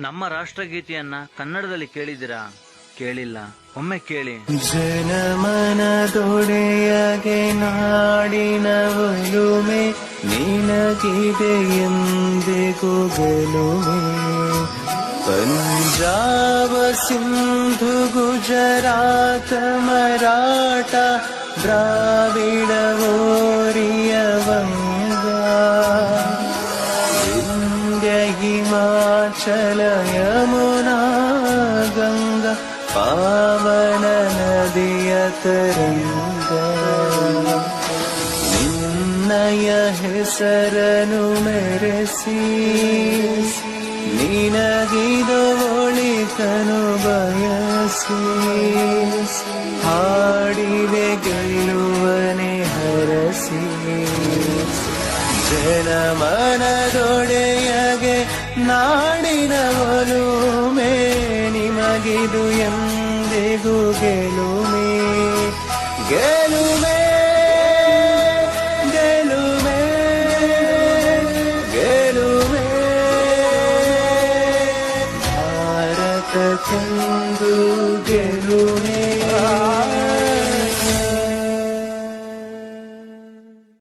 ನಮ್ಮ ರಾಷ್ಟ್ರಗೀತೆಯನ್ನ ಕನ್ನಡದಲ್ಲಿ ಕೇಳಿದಿರಾ ಕೇಳಿಲ್ಲ. ಒಮ್ಮೆ ಕೇಳಿ. ಜನಮನದೊಡೆಯಗೆ ನಾಡಿನ ಒಲುಮೆ, ನಿನಗಿದೆ ಎಂದಿಗೂ ಗೆಲುಮೆ. ಪಂಜಾಬ ಸಿಂಧು, ಗುಜರಾತ ಮರಾಠ ದ್ರಾವಿಡ ಗಂಗಾ ಪಾವನ ನದಿಯ ತರಂಗ ನಿನ್ನಯ ಹೆಸರನು ಮೆರೆಸಿ ನಿನಗಿದು ಒಳಿತನು ಬಯಸಿ. ಹಾಡಿವೆ ಗೆಲ್ಲುವನೆ ಹರಸಿ. ಜನಮನದೊಡೆಯಗೆ ನಾಡಿನ ಮೇ ನಿಮಗಿದು ಎಂದಿಗೂ ಗೆಲುಮೆ ಗೆಲುಮೆ ಗೆಲುಮೆ ಗೆಲುಮೆ ಭಾರತ ಚಂದು ಗೆಲುಮೆ